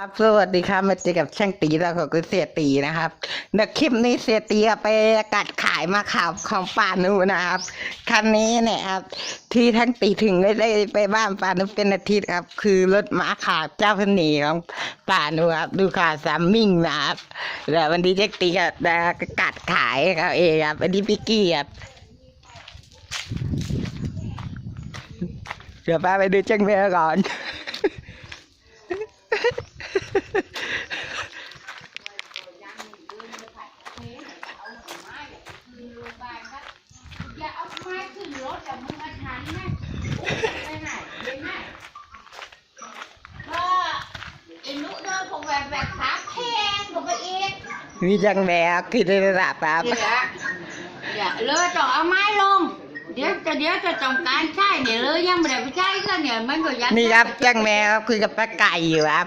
ครับสวัสดีครับมาเจอกับช่างตีแล้วก็คือเสียตีนะครับในคลิปนี้เสียตีไปกัดขายมาข่าวของป่านูนะครับคันนี้เนี่ยครับ ที่ทั้งตีถึงไม่ได้ไปบ้านป่านูเป็นอาทิตย์ครับ คือรถม้าขาวเจ้าพนีของป่านูครับ ดูขาสามมิ่งนะครับแล้ววันนี้เจ๊ตีก็ได้กัดขายเขาเองครับวันนี้พี่กี้ครับเดี๋ยวป้าไปดูจังเมลก่อน อย่าเอาไม้ขึ้นรถแต่มึงอาถรรพ์นะไปไหนไปไหนก็ไอ้นุเดิ นผมแบบแบบขาแพงกว่าไปอีกมีจังแมวคือได้ระดับครับเดี๋ยวเดี๋ยวเลยต้องเอาไม้ลง เดี๋ยวจะเดี๋ยวจะต้องการใช่เนี่ยเลยยังไม่ได้ไปใช้ก็เนี่ยมันก็ยังนี่ครับจังแมวครับคุยกับป้าไก่อยู่ครับ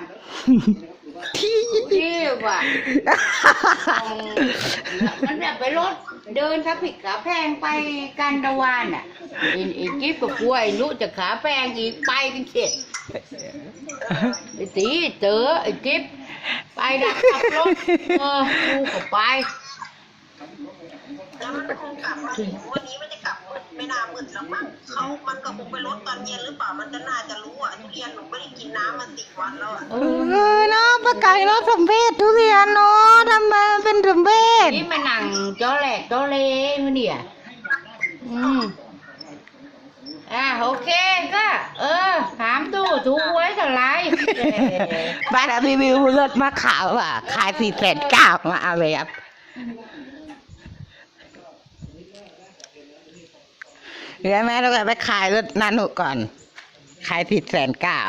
ที่ที่ว่าต้องมันแบบไปรถ เดินถ้าผิดขาแพงไปกันดาวานอะไอ้ไอ้กิ๊บกับกล้วยนุจะขาแพงอีกไปกันเข็ดไอ้ตีเจอไอ้จิ๊บไปดักขับรถเออกูก็ไปแล้วมันคงกลับมาถึงวันนี้มันจะกลับมืดไม่น่ามืดหรอกมั้งเขามันก็คงไปรถตอนเย็นหรือเปล่ามันจะน่าจะรู้อะทุเรียนหนูไม่ได้กินน้ำมาสี่วันแล้วอะ เอเอออเนาะป้าไก่เนาะสมเพศทุเรียนเนาะทำมาเป็นสมเพศนี่มานั่งจอแหลกจอเลมาเนี่ยอืมอ่าโอเคก็เออถามดูถูกไว้เท่าไหรเออบ้านเรารีวิวรถมาขาวอะขายสี่แสนเก้ามาเอาเลยครับเดี๋ยวแม่เราไปขายรถนานุก่อน ขายผิดแสนเก้า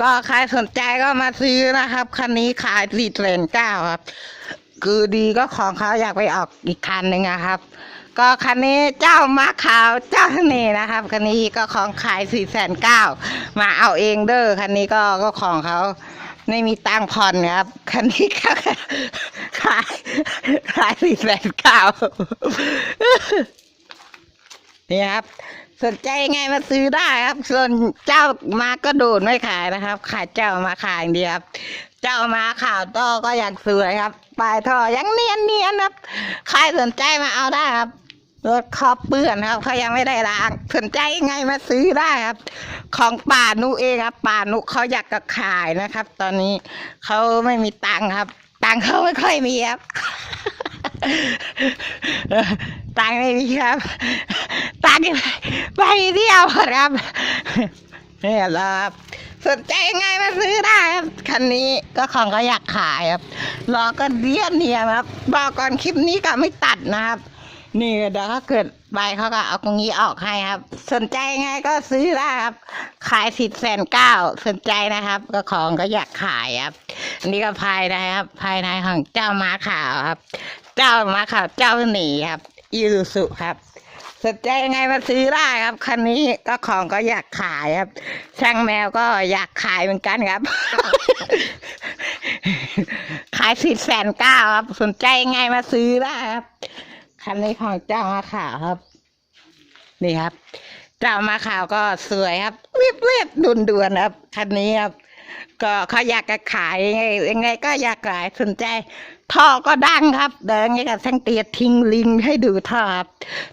ก็ใครสนใจก็มาซื้อนะครับ คันนี้ขายสี่แสนเก้าครับ คือดีก็ของเขาอยากไปออกอีกคันหนึ่งนะครับ ก็คันนี้เจ้ามาขาวเจ้าเสน่ห์นะครับ คันนี้ก็ของขายสี่แสนเก้ามาเอาเองเด้อคันนี้ก็ก็ของเขาไม่มีตังผ่อนครับคันนี้ก็ขายขายสี่แสนเก้านี่ครับ สนใจยังไงมาซื้อได้ครับ ส่วนเจ้ามาก็โดดไม่ขายนะครับ ขายเจ้ามาขายอย่างเดียวครับ เจ้ามาข่าวต่อก็อยากสวยครับ ปลายท่อยังเนียนเนียนครับ ใครสนใจมาเอาได้ครับ รถครอบเปื้อนครับเขายังไม่ได้ล้าง สนใจยังไงมาซื้อได้ครับ ของป่านุเองครับ ป่านุเขาอยากจะขายนะครับ ตอนนี้เขาไม่มีตังค์ครับ ตังค์เขาไม่ค่อยมีครับ ตังไม่มีครับตังไปเที่ยวครับนี่แหละครับสนใจยังไงมาซื้อได้ครับคันนี้ก็ของก็อยากขายครับรอก็เดียนเนียครับ บอกก่อนคลิปนี้ก็ไม่ตัดนะครับ นี่เดี๋ยวถ้าเกิดไปเขาก็เอาตรงนี้ออกให้ครับ สนใจยังไงก็ซื้อได้ครับ ขายสิบแสนเก้าสนใจนะครับ ก็ของก็อยากขายครับอันนี้ก็ภายในครับ ภายในของเจ้าม้าขาวครับ เจ้ามาขาวเจ้าหนีครับอีซูซุครับสนใจยังไงมาซื้อได้ครับคันนี้ก็ของก็อยากขายครับ ช่างแมวก็อยากขายเหมือนกันครับ ขายสิบแสนเก้าครับ สนใจยังไงมาซื้อได้ครับคันนี้ของเจ้ามาขาวครับ นี่ครับ เจ้ามาขาวก็สวยครับเรียบเรียบดุนดวนครับคันนี้ครับ ก็เขาอยากจะขายยังไงก็อยากขายสนใจ ท่อก็ดังครับ เดินยังไงกับช่างเตียทิ้งลิงให้ดูท่อครับ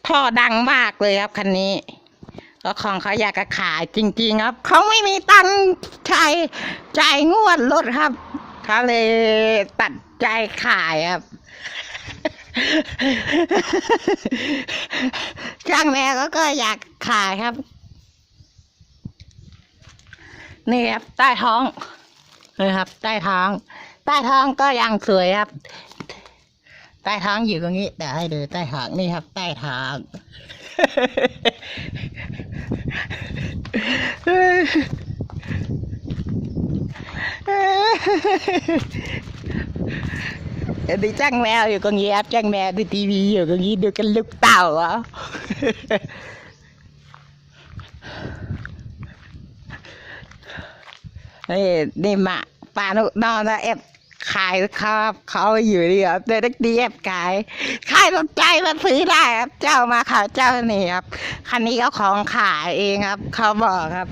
ท่อดังมากเลยครับคันนี้ ก็ของเขาอยากจะขายจริง ๆ ครับเขาไม่มีตังค์ใช้จ่ายงวดรถครับเขาเลยตัดใจขายครับช่างแม่ก็ก็อยากขายครับ นี่ครับใต้ท้องนี่ครับ ใต้ท้อง ใต้ท้องก็ยังสวยครับ ใต้ท้องอยู่ตรงนี้เดี๋ยวให้ดูใต้ท้องนี่ครับ ใต้ท้องเดี๋ยวดูจ้างแมวอยู่ตรงนี้ครับจ้างแมวดูทีวีอยู่ตรงนี้ดูกันลูกเต่าเหรอ นี่นี่มาปานุนอนนะเอฟขายครับเขาอยู่ดีครับเด็กดีครับขายใครสนใจมาซื้อได้ครับ เจ้ามาขายเจ้านี่ครับคันนี้ก็ของขายเองครับ เขาบอกครับ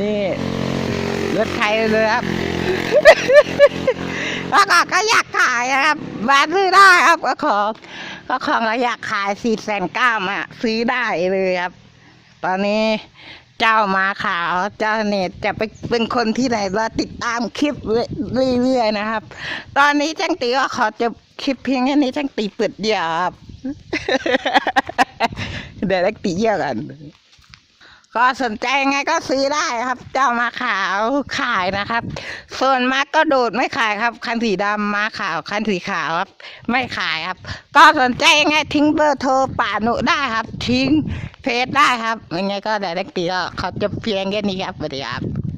นี่รถใครเลยครับแล้วก็ก็อยากขายครับมาซื้อได้ครับก็ของก็ของเราอยากขายสี่แสนเก้ามาซื้อได้เลยครับ ตอนนี้เจ้ามาขาวเจ้าเน็ตจะไปเป็นคนที่ไหนว่าติดตามคลิปเรื่อยๆนะครับ ตอนนี้จังตีก็ขอจบคลิปเพียงแค่นี้จังตีเปิดเดียวครับเดี๋ยวจังตีเยี่ยกันก็สนใจไงก็ซื้อได้ครับ เจ้ามาขาวขายนะครับ ส่วนมาก็โดดไม่ขายครับ คันสีดำมาขาว คันสีขาวครับ ไม่ขายครับ ก็สนใจไงทิ้งเบอร์โทรป่าหนุได้ครับ ทิ้ง เพจได้ครับยังไงก็ได้เล็กตีก็เขาจะเพียงแค่นี้ครับสวัสดีครับ